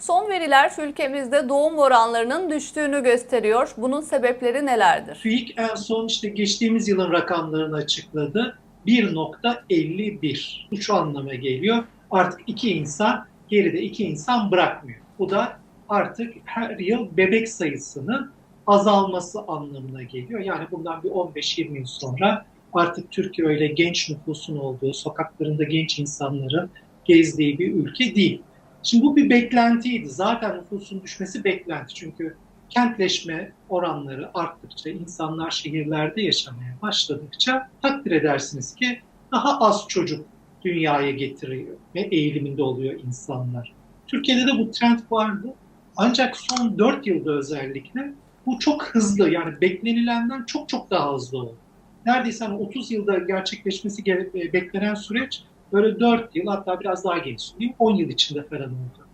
Son veriler ülkemizde doğum oranlarının düştüğünü gösteriyor. Bunun sebepleri nelerdir? TÜİK en son işte geçtiğimiz yılın rakamlarını açıkladı. 1.51. Bu şu anlama geliyor. Artık iki insan, geride iki insan bırakmıyor. Bu da artık her yıl bebek sayısının azalması anlamına geliyor. Yani bundan bir 15-20 yıl sonra artık Türkiye öyle genç nüfusun olduğu, sokaklarında genç insanların gezdiği bir ülke değil. Şimdi bu bir beklentiydi. Zaten nüfusun düşmesi beklenti. Çünkü kentleşme oranları arttıkça, insanlar şehirlerde yaşamaya başladıkça takdir edersiniz ki daha az çocuk dünyaya getiriyor ve eğiliminde oluyor insanlar. Türkiye'de de bu trend vardı. Ancak son 4 yılda özellikle bu çok hızlı yani beklenilenden çok çok daha hızlı oldu. Neredeyse hani 30 yılda gerçekleşmesi gere- beklenen süreç böyle 4 yıl hatta biraz daha geniş diyeyim 10 yıl içinde falan oldu.